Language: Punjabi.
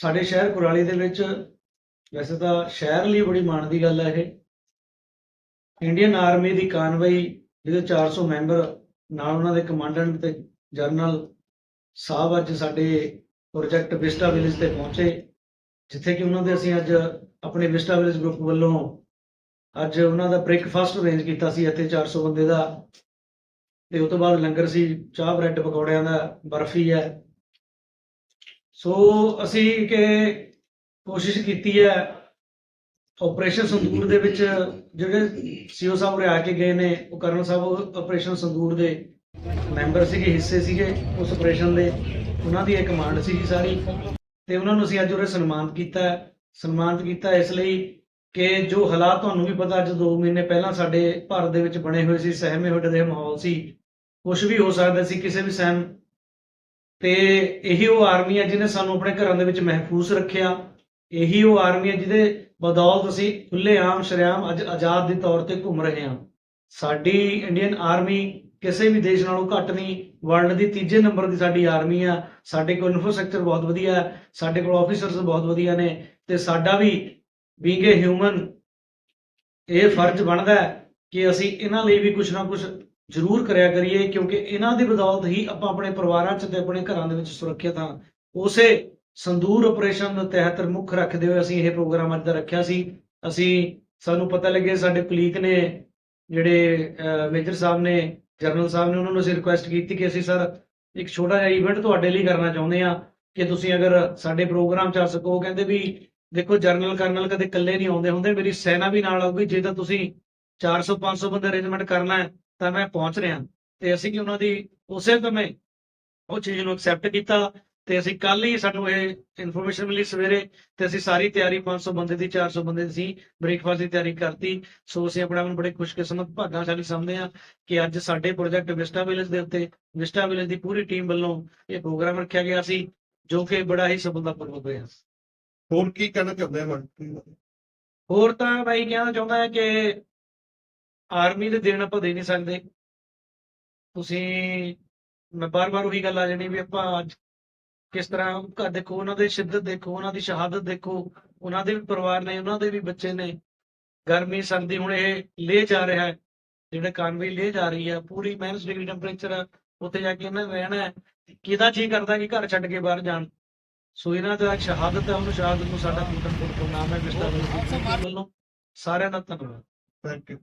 ਸਾਡੇ ਸ਼ਹਿਰ ਕੁਰਾਲੀ ਦੇ ਵਿੱਚ ਵੈਸੇ ਤਾਂ ਸ਼ਹਿਰ ਲਈ ਬੜੀ ਮਾਣ ਦੀ ਗੱਲ ਹੈ ਇਹ। ਇੰਡੀਅਨ ਆਰਮੀ ਦੀ ਕਾਨਵਾਈ ਜਿਹਦੇ 400 ਮੈਂਬਰ ਨਾਲ ਉਹਨਾਂ ਦੇ ਕਮਾਂਡੈਂਟ ਤੇ ਜਨਰਲ ਸਾਹਿਬ ਅੱਜ ਸਾਡੇ ਪ੍ਰੋਜੈਕਟ ਵਿਸਟਾ ਵਿਲੇਜ ਤੇ ਪਹੁੰਚੇ, ਜਿੱਥੇ ਕਿ ਉਹਨਾਂ ਦੇ ਅਸੀਂ ਅੱਜ ਆਪਣੇ ਵਿਸਟਾ ਵਿਲੇਜ ਗਰੁੱਪ ਵੱਲੋਂ ਅੱਜ ਉਹਨਾਂ ਦਾ ਬ੍ਰੇਕਫਾਸਟ ਅਰੇਂਜ ਕੀਤਾ ਸੀ ਇੱਥੇ 400 ਬੰਦੇ ਦਾ। ਤੇ ਉਸ ਤੋਂ ਬਾਅਦ ਲੰਗਰ ਸੀ, ਚਾਹ ਬ੍ਰੈਡ ਪਕੌੜਿਆਂ ਦਾ, ਬਰਫੀ ਹੈ। ਸੋ ਅਸੀਂ ਕਿ ਕੋਸ਼ਿਸ਼ ਕੀਤੀ ਹੈ ਆਪਰੇਸ਼ਨ ਸੰਦੂਰ ਦੇ ਵਿੱਚ, ਜਿਹੜੇ ਸੀਓ ਸਾਹਿਬ ਉਰੇ ਆ ਕੇ ਗਏ ਨੇ, ਉਹ ਕਰਨਲ ਸਾਹਿਬ ਆਪਰੇਸ਼ਨ ਸੰਦੂਰ ਦੇ ਮੈਂਬਰ ਸੀਗੇ, ਹਿੱਸੇ ਸੀਗੇ ਉਸ ਆਪਰੇਸ਼ਨ ਦੇ। ਉਹਨਾਂ ਦੀ ਇਹ ਕਮਾਂਡ ਸੀਗੀ ਸਾਰੀ। ਤੇ ਉਹਨਾਂ ਨੂੰ ਅਸੀਂ ਅੱਜ ਉਰੇ ਸਨਮਾਨਿਤ ਕੀਤਾ ਸਨਮਾਨਿਤ ਕੀਤਾ ਇਸ ਲਈ ਕਿ ਜੋ ਹਾਲਾਤ ਤੁਹਾਨੂੰ ਵੀ ਪਤਾ, ਅੱਜ 2 ਮਹੀਨੇ ਪਹਿਲਾਂ ਸਾਡੇ ਭਾਰਤ ਦੇ ਵਿੱਚ ਬਣੇ ਹੋਏ ਸੀ, ਸਹਿਮੇ ਹੋਏ ਦੇ ਮਾਹੌਲ ਸੀ। ਕੁਝ ਵੀ ਹੋ ਸਕਦਾ ਸੀ, ਕਿਸੇ ਵੀ ਸਹਿਮ ਤੇ ਇਹੀ ਉਹ ਆਰਮੀ ਹੈ ਜਿਹਨੇ ਸਾਨੂੰ ਆਪਣੇ ਘਰਾਂ ਦੇ ਵਿੱਚ ਮਹਿਫੂਜ਼ ਰੱਖਿਆ। ਇਹੀ ਉਹ ਆਰਮੀ ਹੈ ਜਿਹਦੇ ਬਦੌਲਤ ਅਸੀਂ ਖੁੱਲੇ ਆਮ ਸ਼ਰੇਆਮ ਅੱਜ ਆਜ਼ਾਦ ਦੇ ਤੌਰ ਤੇ ਘੁੰਮ ਰਹੇ ਹਾਂ। ਸਾਡੀ ਇੰਡੀਅਨ ਆਰਮੀ ਕਿਸੇ ਵੀ ਦੇਸ਼ ਨਾਲੋਂ ਘੱਟ ਨਹੀਂ ਵਰਲਡ ਦੀ ਤੀਜੇ ਨੰਬਰ ਦੀ ਸਾਡੀ ਆਰਮੀ ਆ। ਸਾਡੇ ਕੋਲ ਇਨਫਰਾਸਟ੍ਰਕਚਰ ਬਹੁਤ ਵਧੀਆ ਹੈ, ਸਾਡੇ ਕੋਲ ਆਫੀਸਰਸ ਬਹੁਤ ਵਧੀਆ ਨੇ ਤੇ ਸਾਡਾ ਵੀ ਬੀਇੰਗ ਏ ਹਿਊਮਨ ਇਹ ਫਰਜ਼ ਬਣਦਾ ਹੈ ਕਿ ਅਸੀਂ ਇਹਨਾਂ ਲਈ ਵੀ ਕੁਝ ਨਾ ਕੁਝ ਜ਼ਰੂਰ ਕਰਿਆ ਕਰੀਏ ਕਿਉਂਕਿ ਇਹਨਾਂ ਦੀ ਬਦੌਲਤ ਹੀ ਆਪਾਂ ਆਪਣੇ ਪਰਿਵਾਰਾਂ 'ਚ ਤੇ ਆਪਣੇ ਘਰਾਂ ਦੇ ਵਿੱਚ ਸੁਰੱਖਿਅਤ ਹਾਂ। ਉਸੇ ਸੰਦੂਰ ਆਪਰੇਸ਼ਨ ਦੇ ਤਹਿਤ ਮੁੱਖ ਰੱਖਦੇ ਹੋਏ ਅਸੀਂ ਇਹ ਪ੍ਰੋਗਰਾਮ ਅੱਜ ਦਾ ਰੱਖਿਆ ਸੀ। ਅਸੀਂ ਸਾਨੂੰ ਪਤਾ ਲੱਗੇ ਸਾਡੇ ਕਲੀਕ ਨੇ ਜਿਹੜੇ ਅਹ, ਮੇਜਰ ਸਾਹਿਬ ਨੇ ਜਰਨਲ ਸਾਹਿਬ ਨੇ ਉਹਨਾਂ ਨੂੰ ਅਸੀਂ ਰਿਕੁਐਸਟ ਕੀਤੀ ਕਿ ਅਸੀਂ ਸਰ ਇੱਕ ਛੋਟਾ ਜਿਹਾ ਇਵੈਂਟ ਤੁਹਾਡੇ ਲਈ ਕਰਨਾ ਚਾਹੁੰਦੇ ਆ ਕਿ ਤੁਸੀਂ ਅਗਰ ਸਾਡੇ ਪ੍ਰੋਗਰਾਮ 'ਚ ਆ ਸਕੋ। ਕਹਿੰਦੇ ਵੀ ਦੇਖੋ ਜਰਨਲ ਕਰਨਲ ਕਦੇ ਇਕੱਲੇ ਨਹੀਂ ਆਉਂਦੇ ਹੁੰਦੇ ਮੇਰੀ ਸੈਨਾ ਵੀ ਨਾਲ ਆਊਗੀ ਜੇ ਤਾਂ ਤੁਸੀਂ 400 500 ਬੰਦੇ ਅਰੇਂਜਮੈਂਟ ਕਰਨਾ ਹੈ ਤਾਂ ਮੈਂ ਪਹੁੰਚ ਰਿਹਾ। ਤੇ ਅਸੀਂ ਕਿ ਉਹਨਾਂ ਦੀ ਉਸੇ ਸਮੇਂ ਉਹ ਚੀਜ਼ ਨੂੰ ਐਕਸੈਪਟ ਕੀਤਾ ਤੇ ਅਸੀਂ ਕੱਲ ਹੀ ਸਾਨੂੰ ਇਹ ਇਨਫੋਰਮੇਸ਼ਨ ਮਿਲੀ ਸਵੇਰੇ ਤੇ ਅਸੀਂ ਸਾਰੀ ਤਿਆਰੀ 500 ਬੰਦੇ ਦੀ 400 ਬੰਦੇ ਦੀ ਸੀ ਬ੍ਰੇਕਫਾਸਟ ਦੀ ਤਿਆਰੀ ਕਰਤੀ। ਸੋ ਅਸੀਂ ਆਪਣੇ ਆਪ ਨੂੰ ਬੜੇ ਖੁਸ਼ਕਿਸਮਤ ਭਾਗਾਸ਼ਾਲੀ ਸਮਝਦੇ ਹਾਂ ਕਿ ਅੱਜ ਸਾਡੇ ਪ੍ਰੋਜੈਕਟ ਵਿਸਟਾ ਵਿਲੇਜ ਦੇ ਉੱਤੇ ਵਿਸਟਾ ਵਿਲੇਜ ਦੀ ਪੂਰੀ ਟੀਮ ਵੱਲੋਂ ਇਹ ਪ੍ਰੋਗਰਾਮ ਰੱਖਿਆ ਗਿਆ ਸੀ ਜੋ ਕਿ ਬੜਾ ਹੀ ਸਫਲਤਾਪੂਰਵਕ ਹੋਇਆ ਹੋਰ ਕੀ ਕਹਿਣਾ ਚਾਹੁੰਦੇ ਹਨ ਹੋਰ ਤਾਂ ਬਾਈ ਕਹਿਣਾ ਚਾਹੁੰਦਾ ਹੈ ਕਿ ਆਰਮੀ ਦੇ ਦੇਣ ਆਪਾਂ ਦੇ ਨਹੀਂ ਸਕਦੇ। ਤੁਸੀਂ ਮੈਂ ਬਾਰ-ਬਾਰ ਉਹੀ ਗੱਲ ਆ ਜਾਣੀ ਵੀ ਆਪਾਂ ਅੱਜ ਕਿਸ ਤਰ੍ਹਾਂ ਘਰ ਦੇਖੋ ਉਹਨਾਂ ਦੇ ਸ਼ਿੱਦਤ ਦੇਖੋ ਉਹਨਾਂ ਦੀ ਸ਼ਹਾਦਤ ਦੇਖੋ ਉਹਨਾਂ ਦੇ ਵੀ ਪਰਿਵਾਰ ਨੇ ਉਹਨਾਂ ਦੇ ਵੀ ਬੱਚੇ ਨੇ। ਗਰਮੀ ਸਰਦੀ ਹੁਣ ਇਹ ਲੈ ਜਾ ਰਿਹਾ ਹੈ ਜਿਹੜਾ ਕਾਨਵੇ ਲੈ ਜਾ ਰਹੀ ਹੈ ਪੂਰੀ ਮਾਈਨਸ ਡਿਗਰੀ ਟੈਂਪਰੇਚਰ ਉੱਥੇ ਜਾ ਕੇ ਇਹਨਾਂ ਨੇ ਰਹਿਣਾ ਹੈ। ਕਿਹਦਾ ਜੀ ਕਰਦਾ ਕਿ ਘਰ ਛੱਡ ਕੇ ਬਾਹਰ ਜਾਣ? ਸੋ ਇਹਨਾਂ ਦਾ ਸ਼ਹਾਦਤ ਹੈ ਉਹਨੂੰ ਸ਼ਹਾਦਤ ਨੂੰ ਸਾਡਾ ਪੂਰਨ ਪੂਰਨ ਨਾਮ ਹੈ ਵਿਸਤਾਰ ਵੱਲੋਂ ਸਾਰਿਆਂ ਦਾ ਧੰਨਵਾਦ। Thank you